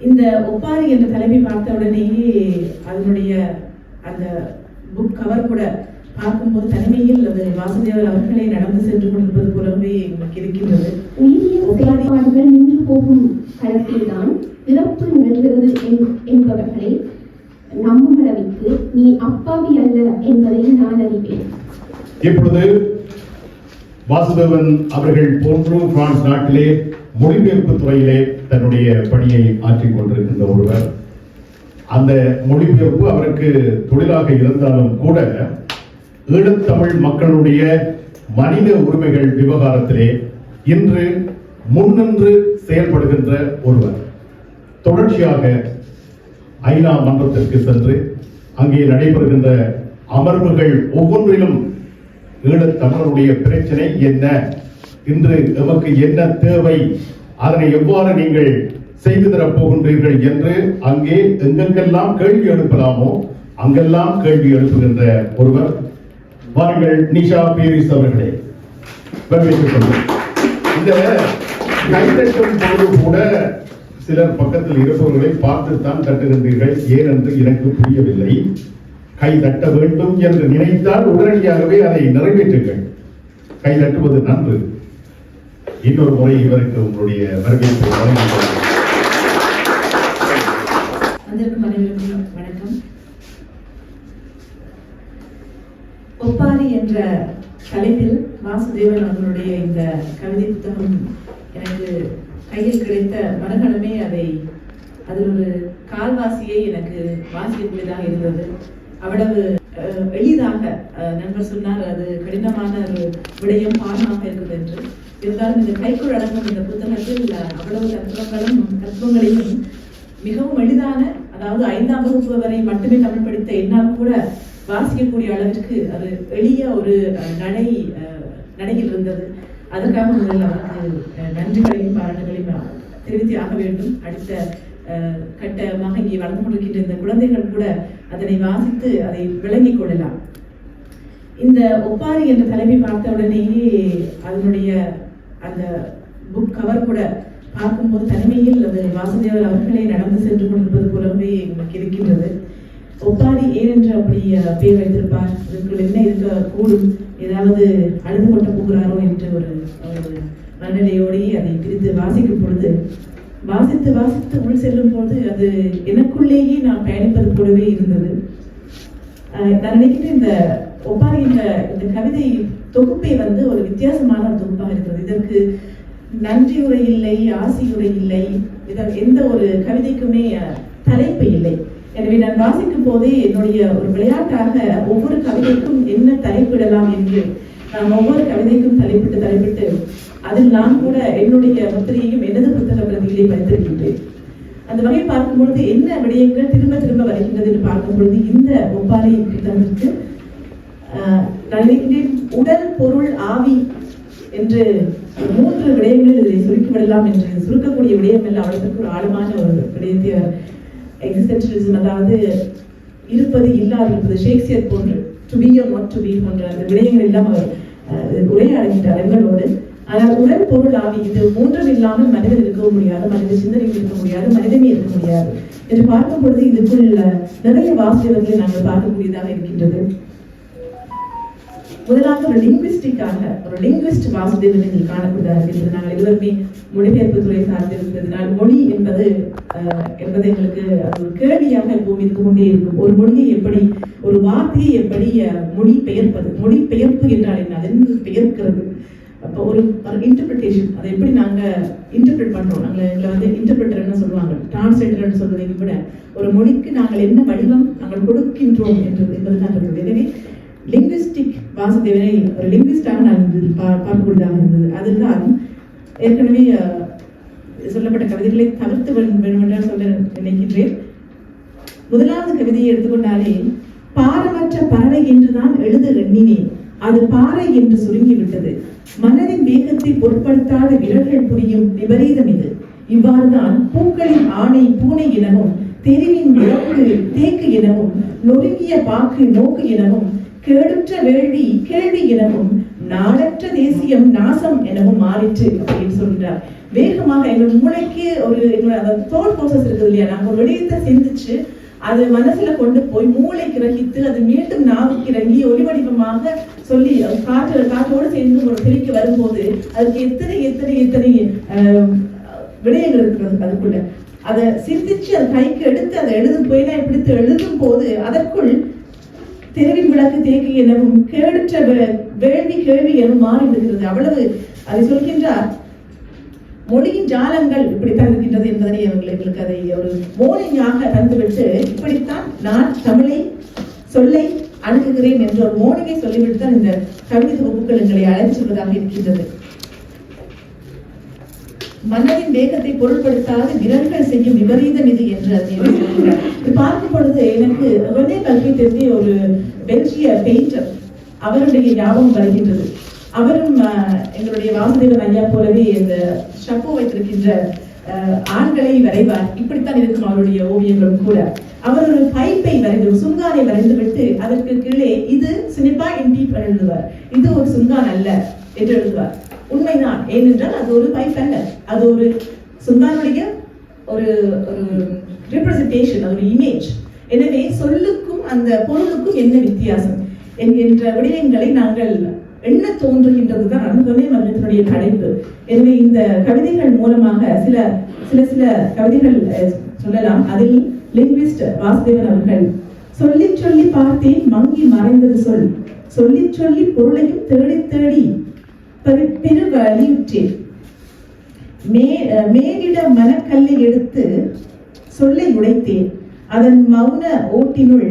இந்த ஒப்பாரி என்ற தலைப்பை பார்த்த உடனேயே அதனுடைய அந்த புக் கவர் கூட பார்க்கும்போது தனிமையில் அது வாசுதேவர் அவர்களே நடந்து சென்று கொண்டிருப்பது போலவே எனக்கு இருக்கின்றது. உயிரியல் செயல்பாடுகள் நின்று போகும் களத்தில்தான் இறப்பு நிகழ்கிறது என்- என்பவர்களை நம்பும் அளவிற்கு நீ அப்பாவி அல்ல என்பதை நான் அறிவேன். இப்பொழுது வாசுதேவன் அவர்கள் போன்று பிரான்ஸ் நாட்டிலே மொழிபெயர்ப்பு துறையிலே தன்னுடைய பணியை ஆற்றிக் கொண்டிருக்கின்ற ஒருவர். அந்த மொழிபெயர்ப்பு அவருக்கு தொழிலாக இருந்தாலும் கூட ஈழத்தமிழ் மக்களுடைய மனித உரிமைகள் விவகாரத்திலே இன்று முன்னின்று செயல்படுகின்ற ஒருவர். தொடர்ச்சியாக ஐநா மன்றத்திற்கு சென்று அங்கே நடைபெறுகின்ற அமர்வுகள் ஒவ்வொன்றிலும் ஈழத்தமிழருடைய பிரச்சனை என்ன? இன்று நமக்கு என்ன தேவை? அதனை எவ்வாறு நீங்கள் செய்து தரப் போகின்றீர்கள் என்று அங்கே எங்கெங்கெல்லாம் கேள்வி எழுப்பலாமோ? அங்கெல்லாம் கேள்வி எழுப்புகின்ற ஒருவர் வாருங்கள் நிஷா பேரிஸ் அவர்களே. இந்த கைதட்டும் போது கூட சிலர் பக்கத்தில் இருப்பவர்களை பார்த்துத்தான் தட்டுகின்றீர்கள். ஏன் என்று எனக்கு புரியவில்லை. கை தட்ட வேண்டும் என்று நினைத்தால் உடனடியாகவே அதை நிறைவேற்றுங்கள். கை தட்டுவது நன்று. இன்னொரு முறை இவருக்கு உங்களுடைய வரவேற்பை வழங்குகிறேன் வணக்கம். ஒப்பாரி என்ற தலைப்பில் வாசுதேவன் அவர்களுடைய இந்த கவிதை புத்தகம் எனக்கு கையில் கிடைத்த மறுகணமே அதை அதில் ஒரு கால்வாசியை எனக்கு வாசிக்கக்கூடியதாக இருந்தது. அவ்வளவு எளிதாக அஹ், நண்பர் சொன்னார் அது கடினமான ஒரு விடயம் பாடமாக இருக்குது என்று. இருந்தாலும் இந்த கைக்குள் அடங்கும் இந்த புத்தகத்தில் அவ்வளவு தத்துவங்களும் தத்துவங்களையும் மிகவும் எளிதான அதாவது ஐந்தாம் வகுப்பு வரை மட்டுமே தமிழ் படித்த என்னால் கூட வாசிக்கக்கூடிய அளவிற்கு அது எளிய ஒரு அஹ், நடை அஹ், நடையில் இருந்தது. அதற்காக முதலில் அவருக்கு நன்றிகளையும் பாராட்டுகளையும் அஹ், தெரிவித்து ஆக வேண்டும். அடுத்த கட்டமாக இங்கே வளர்ந்து கொண்டிருக்கின்ற இந்த குழந்தைகள் கூட அதனை வாசித்து அதை விளங்கிக் கொள்ளலாம். இந்த ஒப்பாரி என்ற தலைமை பார்த்த உடனேயே அதனுடைய அந்த புக் கவர் கூட பார்க்கும்போது தனிமையில் அது வாசுதேவர் அவர்களே நடந்து சென்று கொண்டிருப்பது போலவே எனக்கு இருக்கின்றது. ஒப்பாரி ஏன் என்று அப்படி பேர் வைத்திருப்பார். இதுக்குள் என்ன இருக்க கூடும் ஏதாவது அழுது கொட்ட போகிறாரோ என்று ஒரு ஒரு மனநிலையோடையே அதை பிரித்து வாசிக்கும் பொழுது வாசித்து வாசித்து உள் செல்லும் போது அது எனக்குள்ளேயே நான் பயணிப்பது போலவே இருந்தது. நான் நினைக்கிறேன் இந்த ஒப்பாரி இந்த இந்த கவிதை தொகுப்பை வந்து ஒரு வித்தியாசமான ஒரு தொகுப்பாக இருக்கிறது. இதற்கு நன்றி உரை இல்லை ஆசி உரை இல்லை இதற்கு எந்த ஒரு கவிதைக்குமே தலைப்பு இல்லை. எனவே நான் வாசிக்கும் போதே என்னுடைய ஒரு விளையாட்டாக ஒவ்வொரு கவிதைக்கும் என்ன தலைப்பிடலாம் என்று நான் ஒவ்வொரு கவிதைக்கும் தலைப்பிட்டு தலைப்பிட்டு அதில் நான் கூட என்னுடைய முத்திரையையும் எனது புத்தக பிரதிகளை வைத்திருக்கின்றேன் அந்த வகையில் பார்க்கும் பொழுது என்ன விடயங்கள் திரும்ப திரும்ப வருகின்றது என்று பார்க்கும் பொழுது இந்த ஒப்பாரி புத்தகத்திற்கு நான் நினைக்கின்றேன் உடல் பொருள் ஆவி என்று மூன்று விடயங்கள் இதை சுருக்கிவிடலாம் என்று சுருக்கக்கூடிய விடயம் இல்லை அவளுக்கு ஒரு ஆழமான ஒரு விடயத்தை எக்ஸிஸ்டன்ஷியலிசம் அதாவது இருப்பது இல்லாதிருப்பது ஷேக்ஸ்பியர் போன்று to be not to be போன்ற அந்த விடயங்கள் எல்லாம் அவர் ஆஹ், உரையாடுகின்றார் எங்களோடு ஆனால் உடல் பொருள் ஆவி இது மூன்றும் இல்லாமல் மனிதன் இருக்க முடியாது மனித சிந்தனை இருக்க முடியாது மனிதமே இருக்க முடியாது என்று பார்க்கும் பொழுது இதுக்குள் நிறைய வாசகர்களை நாங்கள் பார்க்கக்கூடியதாக இருக்கின்றது. முதலாக ஒரு லிங்குவிஸ்டிக்காக ஒரு லிங்குவிஸ்ட் வாசுதேவன் இதில் காணக்கூடாது என்று நாங்கள் இருவருமே மொழிபெயர்ப்பு துறை சார்ந்திருப்பதனால் மொழி என்பது அஹ், என்பது எங்களுக்கு அது ஒரு கேள்வியாக எப்பவும் இருந்து கொண்டே இருக்கும். ஒரு மொழியை எப்படி ஒரு வார்த்தையை எப்படி மொழி பெயர்ப்பது மொழி பெயர்ப்பு என்றால் என்ன? அது பெயர்க்கிறது. அப்போ ஒரு ஒரு இன்டர்பிரிட்டேஷன் அதை எப்படி நாங்க இன்டர்பிரட் பண்றோம்? நாங்கள் எங்களை வந்து இன்டர்பிரிட்டர்னு சொல்லுவாங்க. டிரான்ஸ்லேட்டர்னு சொல்வதை விட ஒரு மொழிக்கு நாங்கள் என்ன வடிவம் நாங்கள் கொடுக்கின்றோம் என்று என்பது இருக்கிறது எனவே லிங்குவிஸ்டிக் வாசுதேவனை ஒரு லிங்குவிஸ்டாக நான் இது பா- பார்க்கக்கூடியதாக இருந்தது. அதுதான் ஏற்கனவே சொல்லப்பட்ட கவிதைகளை தவிர்த்து வேண்டும் வேண்டுமென்றால் சொல்ல நினைக்கின்றேன். முதலாவது கவிதையை எடுத்துக்கொண்டாலே பாரமற்ற பறவை என்றுதான் எழுத எண்ணினேன். அது பாறை என்று சுருங்கிவிட்டது. மனதின் வேகத்தை பொருட்படுத்தாத விரல்கள் புரியும் விபரீதம் இது. இவ்வாறுதான் பூக்களின் ஆணை பூனை எனவும் தெருவின் விளக்கு தேக்கு எனவும் நொறுங்கிய பாக்கு நோக்கு எனவும் கேடுற்ற வேள்வி கேள்வி எனவும் நாடற்ற தேசியம் நாசம் எனவும் மாறிற்று அப்படின்னு சொல்கிறார் வேகமாக எங்கள் மூளைக்கு ஒரு எங்களோட அந்த தோல் ப்ராசஸ் இருக்குது இல்லையா? நாங்க ஒரு விடயத்தை சிந்திச்சு அது மனசுல கொண்டு போய் மூளை கிரகித்து அது மீண்டும் நாவுக்கு இறங்கி ஒளிவடிவமாக சொல்லி காற்று காற்றோடு சேர்ந்து ஒரு திருக்கி வரும்போது அதுக்கு எத்தனை எத்தனை எத்தனை ஆஹ், விடயங்கள் இருக்கிறது அதுக்குள்ள அதை சிந்திச்சு அது கைக்கு எடுத்து அதை எழுதும் போயினா பிடித்து எழுதும் போது அதற்குள் தெருவின் விளக்கு தேக்கி எனவும் கேடுற்ற வே- வேள்வி கேள்வி எனவும் மாறி விடுகிறது. அவ்வளவு அதை சொல்கின்றார். மொழியின் ஜாலங்கள் இப்படித்தான் இருக்கின்றது என்பதனை அவர்கள் எங்களுக்கு அதை ஒரு மோனியாக தந்துவிட்டு இப்படித்தான் நான் தமிழை சொல்லை அணுகுகிறேன் என்ற ஒரு மோனிகை சொல்லிவிட்டு தான் இந்த கவிதை தொகுப்புகள் எங்களை அழைத்து இருக்கின்றது. மன்னரின் வேகத்தை பொருட்படுத்தாத விரல்கள் செய்யும் விபரீதம் இது என்று அதை பார்க்கும் பொழுது எனக்கு ரெனே கல்வி தெரிஞ்ச ஒரு பெல்ஜிய பெயிண்டர் அவருடைய ஞாபகம் வருகின்றது. அவரும் எங்களுடைய வாசுதேவன் ஐயா போலவே இந்த ஷப்போ வைத்திருக்கின்ற ஆண்களை வரைவார். இப்படித்தான் இருக்கும் அவருடைய ஓவியங்களும் கூட. அவர் ஒரு பைப்பை வரைந்து சுங்காரை சுங்கானை வரைந்து விட்டு அதற்கு கீழே இது சினிப்பா இன் எழுதுவார். இது ஒரு சுங்கான் அல்ல என்று எழுதுவார். உண்மைதான். ஏனென்றால் அது ஒரு பைப் அல்ல. அது ஒரு சுங்கானுடைய ஒரு ஒரு ரெப்ரசன்டேஷன் அது ஒரு இமேஜ் எனவே சொல்லுக்கும் அந்த பொருளுக்கும் என்ன வித்தியாசம்? என்கின்ற விடயங்களை நாங்கள் எண்ண தோன்றுகின்றது தான் அனுபவமே மனிதனுடைய படைப்பு எனவே இந்த கவிதைகள் மூலமாக சில சில சில கவிதைகள் சொல்லலாம். அதில் லிங்குவிஸ்ட் வாசுதேவன் அவர்கள் சொல்லி சொல்லி பார்த்தேன் மங்கி மறைந்தது சொல். சொல்லி சொல்லி பொருளையும் தேடி தேடி பெரு பெருவழியுற்றேன் மே மேலிட மனக்கல்லை எடுத்து சொல்லை உடைத்தேன். அதன் மௌன ஓட்டினுள்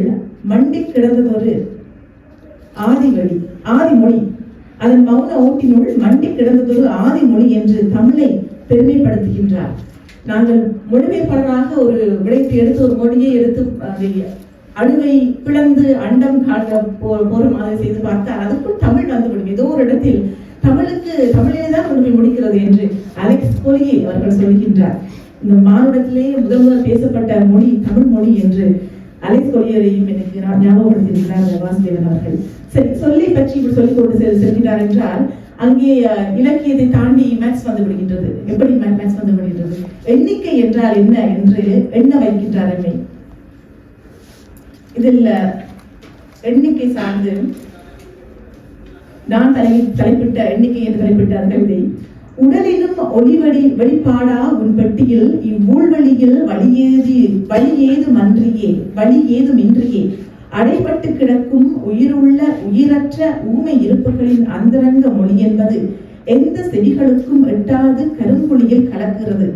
மண்டி கிடந்ததொரு ஆதிவழி ஆதிமொழி அதன் மௌன ஓட்டினுள் மண்டி கிடந்ததொரு ஆதி மொழி என்று தமிழை பெருமைப்படுத்துகின்றார். நாங்கள் மொழிபெயர்ப்பாளராக ஒரு விடைத்து எடுத்து ஒரு மொழியை எடுத்து அதை அணுவை பிளந்து அண்டம் காட்ட போற மாதிரி செய்து பார்த்தால் அதுக்குள் தமிழ் வந்துவிடும் ஏதோ ஒரு இடத்தில் தமிழுக்கு தமிழிலே தான் உண்மை முடிக்கிறது என்று அலெக்ஸ் கோலியே அவர்கள் சொல்கின்றார். இந்த மானுடத்திலே முதல் முதல் பேசப்பட்ட மொழி தமிழ் மொழி என்று அலை கொலியரையும் எனக்கு ஞாபகப்படுத்தியிருக்கிறார் வாசுதேவன் அவர்கள். சரி சொல்லை பற்றி இப்படி சொல்லிக் கொண்டு செல் செல்கிறார் என்றால் அங்கே இலக்கியத்தை தாண்டி மேக்ஸ் வந்து விடுகின்றது. எப்படி மேக்ஸ் வந்து விடுகின்றது? எண்ணிக்கை என்றால் என்ன என்று எண்ண வைக்கின்றார் என்னை? இதில் எண்ணிக்கை சார்ந்து நான் தலை தலைப்பிட்ட எண்ணிக்கை என்று தலைப்பிட்டார்கள் இதை உடலிலும் ஒளிவடி வெளிப்பாடா உன் பெட்டியில் இவ்வூழ்வழியில் வழியேது வழி ஏதும் அன்றியே வழி ஏதும் இன்றியே. அடைபட்டு கிடக்கும் உயிருள்ள உயிரற்ற ஊமை இருப்புகளின் அந்தரங்க மொழி என்பது எந்த செடிகளுக்கும் எட்டாது கருங்குழியில் கலக்கிறது.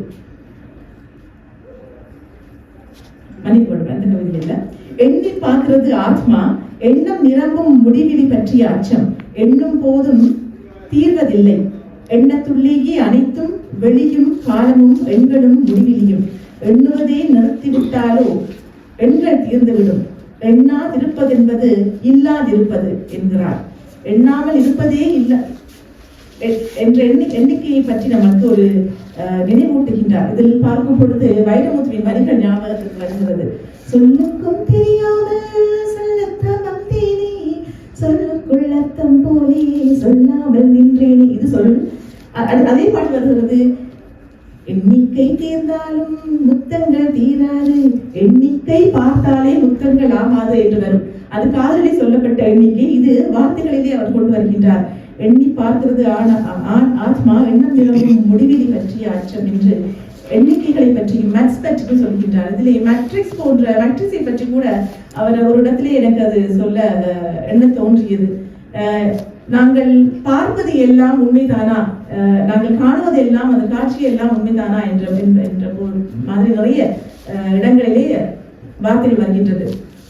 எண்ணி பார்க்கிறது ஆத்மா எண்ணம் நிரம்பும் முடிவிலி பற்றிய அச்சம். எண்ணும் போதும் தீர்வதில்லை. எண்ணத்துள்ளேயே அனைத்தும் வெளியும் காலமும் எண்களும் முடிவிலியும். எண்ணுவதே நிறுத்திவிட்டாலோ? எண்கள் தீர்ந்துவிடும். எண்ணாதிருப்பதென்பது இல்லாதிருப்பது என்கிறார். எண்ணாமல் இருப்பதே இல்லை. என்ற எண்ணி எண்ணிக்கையை பற்றி நமக்கு ஒரு நினைவூட்டுகின்றார். இதில் பார்க்கும் பொழுது வைரமுத்துவின் வரிகள் ஞாபகத்துக்கு வருகிறது. சொல்லுக்கும் உள்ளத்தம் போலே சொல்லாமல் நின்றேனே. இது சொல்லணும் அது- அதே பாட்டு வருகிறது. எண்ணிக்கை தேர்ந்தாலும் முத்தங்கள் தீராது. எண்ணிக்கை பார்த்தாலே முத்தங்கள் ஆகாது என்று வரும். அது காதலிலே சொல்லப்பட்ட எண்ணிக்கை. இது வார்த்தைகளிலே அவர் கொண்டு வருகின்றார். எண்ணி பார்க்கிறது ஆன ஆண் ஆத்மா எண்ணம் நிலவும் முடிவிலி பற்றிய அச்சம் என்று எண்ணிக்கைகளை பற்றியும் மேக்ஸ் பற்றி சொல்கின்றார். இதிலே மேட்ரிக்ஸ் போன்ற மேட்ரிக்ஸை பற்றி கூட அவர் ஒரு இடத்திலே எனக்கு அது சொல்ல அஹ், எண்ண தோன்றியது. நாங்கள் பார்ப்பது எல்லாம் உண்மைதானா? நாங்கள் காணுவது எல்லாம் அந்த காட்சி எல்லாம் உண்மைதானா? என்ற என்ற- மாதிரி நிறைய இடங்களிலே வார்த்தை வருகின்றது.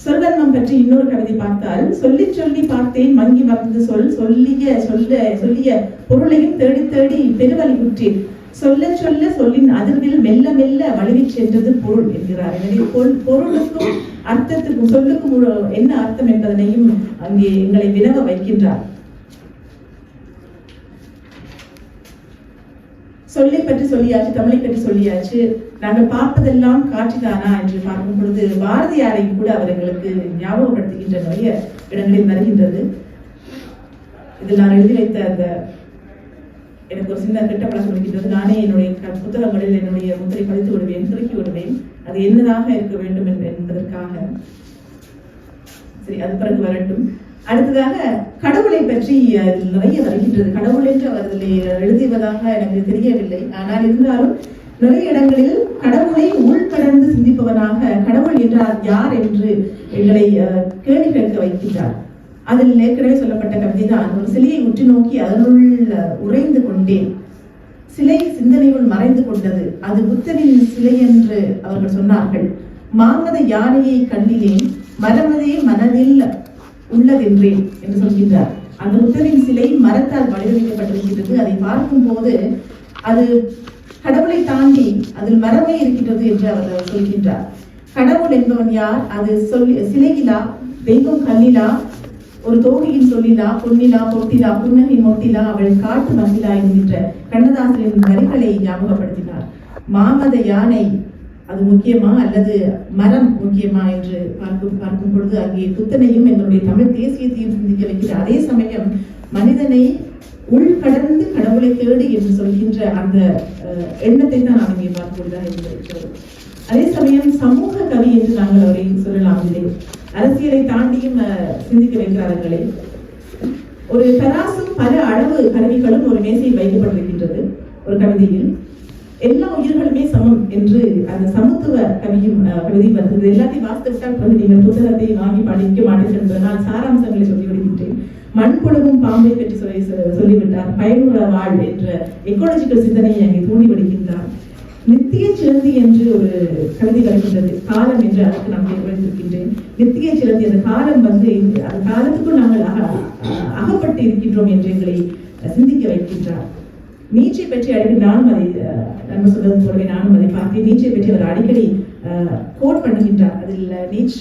சொல்வன்மம் பற்றி இன்னொரு கவிதை பார்த்தால் சொல்லி சொல்லி பார்த்தேன் மங்கி மறந்து சொல் சொல்லிய சொல்ல சொல்லிய பொருளையும் தேடி தேடி பெருவழி குற்றேன் சொல்ல சொல்ல சொல்லின் அதிர்வில் மெல்ல மெல்ல வலுவிச் சென்றது பொருள் என்கிறார். எனவே பொருள் பொருளுக்கும் அர்த்தத்துக்கும் சொல்லுக்கும் என்ன அர்த்தம் என்பதனையும் அங்கே எங்களை வினவ வைக்கின்றார். சொல்லை பற்றி சொல்லியாச்சு தமிழை பற்றி சொல்லியாச்சு. நாங்கள் பார்ப்பதெல்லாம் காட்சிதானா என்று பார்க்கும் பொழுது பாரதியாரையும் கூட அவர் எங்களுக்கு ஞாபகப்படுத்துகின்ற நிறைய இடங்களில் வருகின்றது. இதில் நான் எழுதி வைத்த அந்த எனக்கு ஒரு சின்ன கெட்ட பழக்கம் இருக்கின்றது. நானே என்னுடைய புத்தகங்களில் என்னுடைய முத்திரை பதித்து விடுவேன் சுருக்கி விடுவேன். அது என்னதாக இருக்க வேண்டும் என்பதற்காக. சரி அது பிறகு வரட்டும். அடுத்ததாக கடவுளை பற்றி நிறைய வருகின்றது. கடவுள் என்று அவர் எழுதிவதாக எனக்கு தெரியவில்லை. ஆனால் இருந்தாலும் நிறைய இடங்களில் கடவுளை உள்கடந்து சிந்திப்பவனாக கடவுள் என்றார் யார் என்று எங்களை அஹ், கேள்வி கேட்க வைக்கின்றார். அதில் ஏற்கனவே சொல்லப்பட்ட கவிதை தான். ஒரு சிலையை உற்று நோக்கி அதனுள் உறைந்து கொண்டேன். சிலை சிந்தனையுள் மறைந்து கொண்டது. அது புத்தனின் சிலை என்று அவர்கள் சொன்னார்கள். மாமத யானையை கண்டினேன் மரமதே மனதில் உள்ளதென்றேன் என்று சொல்கின்றார். அந்த புத்தனின் சிலை மரத்தால் வடிவமைக்கப்பட்டிருக்கிறது அதை பார்க்கும் போது அது கடவுளை தாண்டி அதில் மரமே இருக்கின்றது என்று அவர் சொல்கின்றார். கடவுள் என்பவன் யார்? அது சொல்லி சிலையிலா? தெய்வம் கல்லிலா ஒரு தோகையின் சொல்லிலா பொன்னிலா பொட்டிலா புன்னகை மொட்டிலா அவள் காட்டு மகிழா என்கின்ற கண்ணதாசனின் வரிகளை ஞாபகப்படுத்தினார். மாமத யானை அது முக்கியமா அல்லது மரம் முக்கியமா என்று பார்க்கும் பார்க்கும் பொழுது அங்கே புத்தனையும் எங்களுடைய தமிழ் தேசியத்தையும் சிந்திக்க வைக்கிற அதே சமயம் மனிதனை உள்கடந்து கடவுளை தேடு என்று சொல்கின்ற அந்த அஹ், எண்ணத்தை தான் நாம் இங்கே பார்க்கக்கூடியதாக என்று அதே சமயம் சமூக கவி என்று நாங்கள் அவரை சொல்லலாம் இல்லை அரசியலை தாண்டியும் சிந்திக்க வைக்கிறார்களே. ஒரு தராசும் பல அளவு கருவிகளும் ஒரு மேசையில் வைக்கப்பட்டிருக்கின்றது. ஒரு கவிதையில் எல்லா உயிர்களுமே சமம் என்று அந்த சமத்துவ கவியும் அஹ், கவிதை வருகிறது. எல்லாத்தையும் வாசித்து விட்டால் பிறகு நீங்கள் புத்தகத்தை வாங்கி படிக்க மாட்டீர்கள் என்று நான் சாராம்சங்களை சொல்லி விடுகின்றேன் மண் கொடுக்கும் பாம்பை பற்றி சொல்லி சொ- சொல்லிவிட்டார். பயனுள்ள வாழ் என்ற எக்கோலஜிக்கல் சிந்தனையை அங்கே தூண்டி விடுகின்றார் நித்திய சிலந்தி என்று ஒரு கருதி வருகின்றது. காலம் என்று அதற்கு நான் வைத்திருக்கின்றேன். நித்திய சிலந்தி அந்த காலம் வந்து அந்த காலத்துக்குள் நாங்கள் அக அகப்பட்டு இருக்கின்றோம் என்று எங்களை சிந்திக்க வைக்கின்றார். நீச்சை பற்றி அடிக்கடி நானும் அதை நம்ம சொல்வது போலவே நானும் அதை பார்த்தேன். நீச்சை பற்றி அவர் அடிக்கடி கோட் பண்ணுகின்றார். அதில் நீச்ச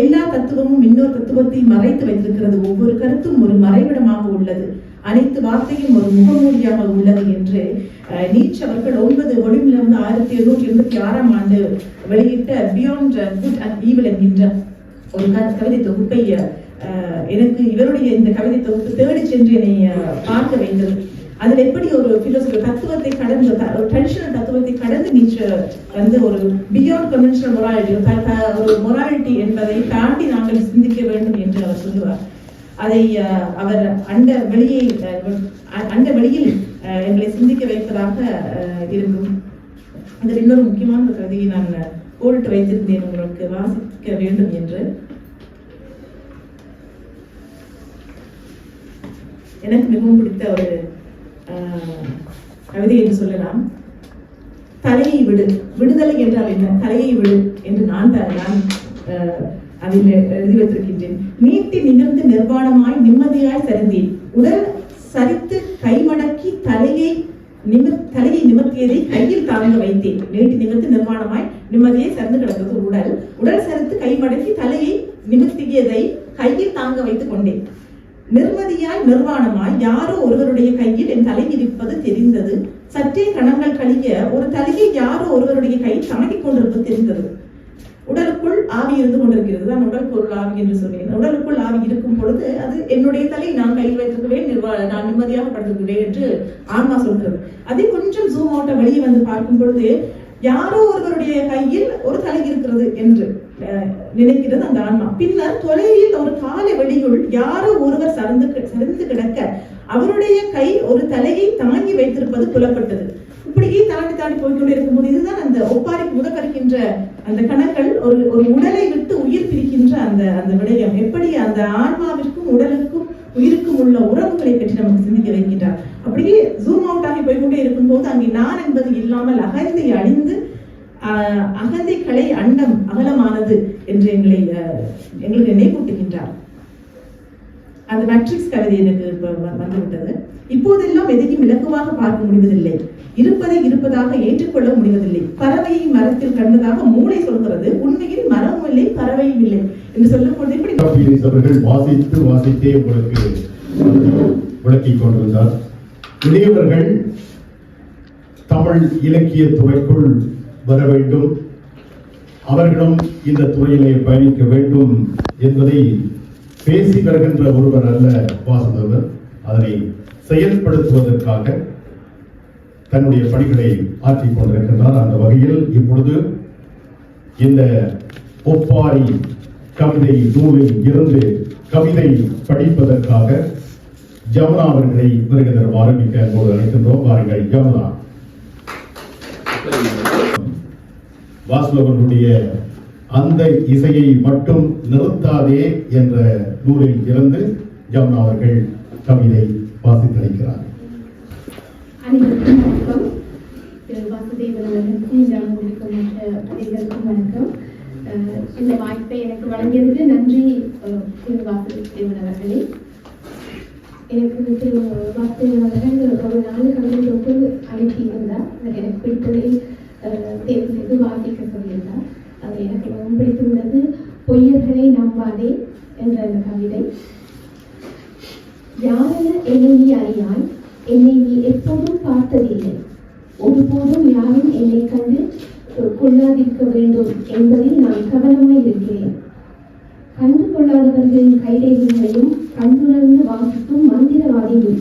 எல்லா தத்துவமும் இன்னொரு தத்துவத்தை மறைத்து வைத்திருக்கிறது. ஒவ்வொரு கருத்தும் ஒரு மறைவிடமாக உள்ளது. அனைத்து வார்த்தையும் ஒரு முகமூடியாக உள்ளது என்று அஹ், அவர்கள் ஒன்பது ஒளிமிலிருந்து ஆயிரத்தி எழுநூற்றி எண்பத்தி ஆறாம் ஆண்டு வெளியிட்ட பியாண்ட் குட் அண்ட் ஈவில் என்கின்ற ஒரு கவிதை தொகுப்பை அஹ், எனக்கு இவருடைய இந்த கவிதை தொகுப்பு தேடி சென்று என்னை பார்க்க வைத்தது. அதில் எப்படி ஒரு பிலோசபி தத்துவத்தை கடந்து ஒரு ட்ரெடிஷனல் தத்துவத்தை கடந்து நீச்ச வந்து ஒரு பியாண்ட் கன்வென்ஷனல் மொராலிட்டி ஒரு மொராலிட்டி என்பதை தாண்டி நாங்கள் சிந்திக்க வேண்டும் என்று அவர் சொல்லுவார். அதை அவர் அண்ட வெளியை அஹ், அண்ட வெளியில் அஹ், எங்களை சிந்திக்க வைப்பதாக அஹ், இருக்கும். அதில் இன்னொரு முக்கியமான ஒரு கதையை நான் போட்டு வைத்திருந்தேன். உங்களுக்கு வாசிக்க வேண்டும் என்று. எனக்கு மிகவும் பிடித்த ஒரு கவிதை என்று சொல்லலாம். தலையை விடு. விடுதலை என்றால் என்ன? தலையை விடு என்று நான் நான் அதில் எழுதி வைத்திருக்கின்றேன். நீட்டி நிமிர்ந்து நிர்வாணமாய் நிம்மதியாய் சரிந்தேன். உடல் சரித்து கைமடக்கி தலையை நிமிர் தலையை நிமர்த்தியதை கையில் தாங்க வைத்தேன். நீட்டி நிமிர்ந்து நிர்வாணமாய் நிம்மதியை சரிந்து கிடந்தது உடல். உடல் சரித்து கை மடக்கி தலையை நிமிர்த்தியதை கையில் தாங்க வைத்துக் கொண்டேன். நிர்மதியாய் நிர்வாணமாய் யாரோ ஒருவருடைய கையில் என் தலை இருப்பது தெரிந்தது. சற்றே கணங்கள் கழிய ஒரு தலையை யாரோ ஒருவருடைய கை தாங்கிக் கொண்டிருப்பது தெரிந்தது. உடலுக்குள் ஆவி இருந்து கொண்டிருக்கிறது தான் உடல் பொருள் ஆவி என்று சொன்னேன் உடலுக்குள் ஆவி இருக்கும் பொழுது அது என்னுடைய தலை நான் கையில் வைத்திருக்கிறேன் நிர்வா- நான் நிம்மதியாக படுத்திருக்கிறேன் என்று ஆன்மா சொல்கிறது. அதை கொஞ்சம் ஜூம் அவுட்ட வெளியே வந்து பார்க்கும் பொழுது யாரோ ஒருவருடைய கையில் ஒரு தலை இருக்கிறது என்று அஹ், நினைக்கிறது அந்த ஆன்மா. பின்னர் தொலைவில் ஒரு கால வெளியுள் யாரோ ஒருவர் சரிந்து சரிந்து கிடக்க அவருடைய கை ஒரு தலையை தாங்கி வைத்திருப்பது புலப்பட்டது. இப்படியே தாண்டி தாண்டி போய்க்கொண்டே இருக்கும்போது இதுதான் அந்த ஒப்பாரிக்கு முதற்கருக்கின்ற அந்த கணங்கள் ஒரு ஒரு உடலை விட்டு உயிர் பிரிக்கின்ற அந்த அந்த விடயம். எப்படி அந்த ஆன்மாவிற்கும் உடலுக்கும் உயிருக்கும் உள்ள உறவுகளை பற்றி நமக்கு சிந்திக்க வைக்கின்றார். அப்படியே ஜூம் அவுட் ஆகி போய்கொண்டே இருக்கும்போது அங்கே நான் என்பது இல்லாமல் அகந்தை அழிந்து அகந்தை கலை அண்டம் அகலமானது என்று எங்களை எங்களுக்கு நினைவூட்டுகின்றார் அந்த மேட்ரிக்ஸ் கவிதை எனக்கு வந்துவிட்டது. இப்போதெல்லாம் எதையும் இலக்குவாக பார்க்க முடிவதில்லை. இருப்பதை இருப்பதாக ஏற்றுக்கொள்ள முடிவதில்லை. பறவையை மரத்தில் கண்டதாக மூளை சொல்கிறது. உண்மையில் மரமும் இல்லை பறவையும் இல்லை என்று சொல்லும் பொழுது இப்படி அவர்கள் வாசித்து வாசித்தே உங்களுக்கு விளக்கிக் கொண்டிருந்தார். இளையவர்கள் தமிழ் இலக்கிய துறைக்குள் வர வேண்டும். அவர்களும் இந்த துறையிலே பயணிக்க வேண்டும் என்பதை பேசி வருகின்ற ஒருவர் அல்ல வாசுதேவர். அதனை செயல்படுத்துவதற்காக தன்னுடைய பணிகளை ஆற்றிக் கொண்டிருக்கின்றார் அந்த வகையில் இப்பொழுது இந்த ஒப்பாரி கவிதை நூலில் இருந்து கவிதை படிப்பதற்காக ஜமுனா அவர்களை வருகை தரும் ஆரம்பிக்க அன்போடு அழைக்கின்றோம். வாருங்கள் ஜமுனா வாசுலவனுடைய அந்த இசையை மட்டும் நிறுத்தாதே என்ற நூலில் இருந்து ஜமுனா அவர்கள் கவிதை வாசித்தளிக்கிறார் அனைவருக்கும் வணக்கம். திரு வாசுதேவன் அவர்களுக்கும் இந்த அமர்ந்திருக்கும் மற்ற அனைவருக்கும் வணக்கம். இந்த வாய்ப்பை எனக்கு வழங்கியதுக்கு நன்றி திரு வாசுதேவன் அவர்களே எனக்கு திரு வாசுதேவன் அவர்கள் ஒரு நாள் கவிதை தொட்டு அனுப்பியிருந்தார். அதில் எனக்கு பிடித்ததை அஹ், தேர்வு செய்து வாசிக்க சொல்லியிருந்தார் அது எனக்கு மிகவும் பிடித்துள்ளது பொய்யர்களை நம்பாதே என்ற அந்த கவிதை யாரென என்னை நீ அறியாய் என்னை நீ எப்போதும் பார்த்ததில்லை ஒருபோதும் யாரும் என்னை கண்டு அஹ், கொள்ளாதிருக்க வேண்டும் என்பதில் நான் கவனமாய் இருக்கிறேன் கண்டு கொள்ளாதவர்களின் கைரேகைகளையும் கண்டுணர்ந்து வாசிக்கும் மந்திரவாதி நீ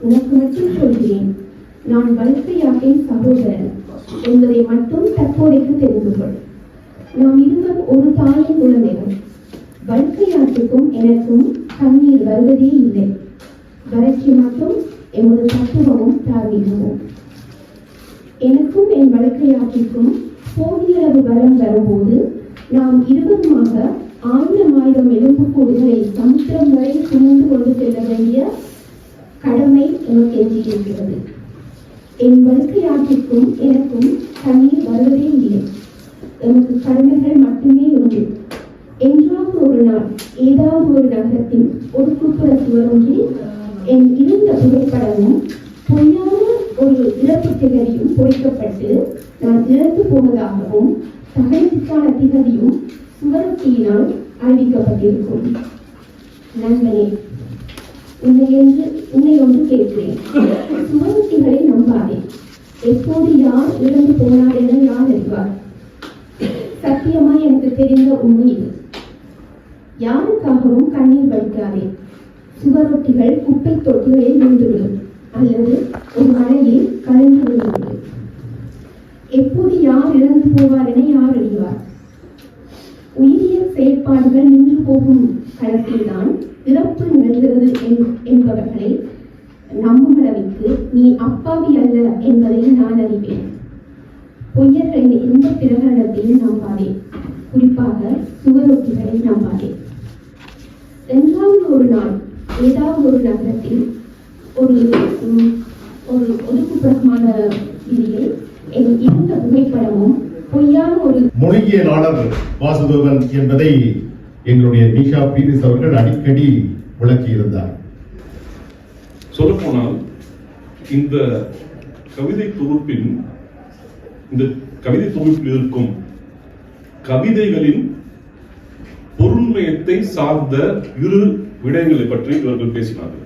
உனக்கு மட்டும் சொல்கிறேன். நான் வல்கையாக்கின் சகோதரன். என்பதை மட்டும் தற்போதைக்கு தெரிந்து கொள் நாம் இருவரும் ஒரு தாயின் குழந்தைகள் வல்கையாற்றுக்கும் எனக்கும் தண்ணீர் வருவதே இல்லை. வறட்சி மட்டும் எமது தத்துவமும் தார்மீகமும் எனக்கும் என் வழக்கையாற்றிற்கும் போதிய அளவு வரம் வரும்போது நாம் இருவருமாக ஆயிரம் ஆயிரம் எலும்புக்கூடுகளை சமுத்திரம் வரை சுமந்து கொண்டு செல்ல வேண்டிய கடமை எனக்கு எஞ்சியிருக்கிறது என் வழக்கையாற்றிற்கும் எனக்கும் தனி வருவதே இல்லை எமக்கு கடமைகள் மட்டுமே உண்டு என்றாவது ஒரு நாள் ஏதாவது ஒரு நகரத்தின் ஒதுக்குப்புற சுவரொன்றில் என் இருந்த புகைப்படமும் பொய்யான ஒரு இறப்பு திகதியும் பொறிக்கப்பட்டு நான் இறந்து போனதாகவும் தகவலுக்கான திகதியும் சுவரொட்டியினால் அறிவிக்கப்பட்டிருக்கும் நண்பனே உன்னை என்று உன்னை ஒன்று கேட்கிறேன் சுவரொட்டிகளை நம்பாதே எப்போது யார் இறந்து போனார் என யார் அறிவார் சத்தியமாய் எனக்கு தெரிந்த உண்மை இது யாருக்காகவும் கண்ணீர் வடிக்காதே சுவரொட்டிகள் குப்பை தொட்டிகளில் விழுந்துவிடும். அல்லது ஒரு மழையில் கலந்து விழுந்துவிடும். எப்போது யார் இறந்து போவார் என யார் அறிவார்? உயிரியல் செயற்பாடுகள் நின்று போகும் களத்தில்தான் இறப்பு நிகழ்கிறது என்- என்பவர்களை நம்பும் அளவிற்கு நீ அப்பாவி அல்ல என்பதை நான் அறிவேன். பொய்யர்களின் எந்த பிரகடனத்தையும் நம்பாதே. குறிப்பாக சுவரொட்டிகளை நம்பாதே. என்றாவது ஒரு நாள் ஏதாவது ஒரு நகரத்தில் ஒரு ஒரு ஒதுக்குப்புறமான விதியில் என் இருந்த புகைப்படமும் பொய்யான ஒரு மொழியியலாளர் வாசுதேவன் என்பதை எங்களுடைய நிஷா பீரிஸ் அவர்கள் அடிக்கடி விளக்கியிருந்தார். சொல்லப்போனால் இந்த கவிதை தொகுப்பின் இந்த கவிதை தொகுப்பில் இருக்கும் கவிதைகளின் பொருண்மையத்தை சார்ந்த இரு விடயங்களை பற்றி இவர்கள் பேசினார்கள்.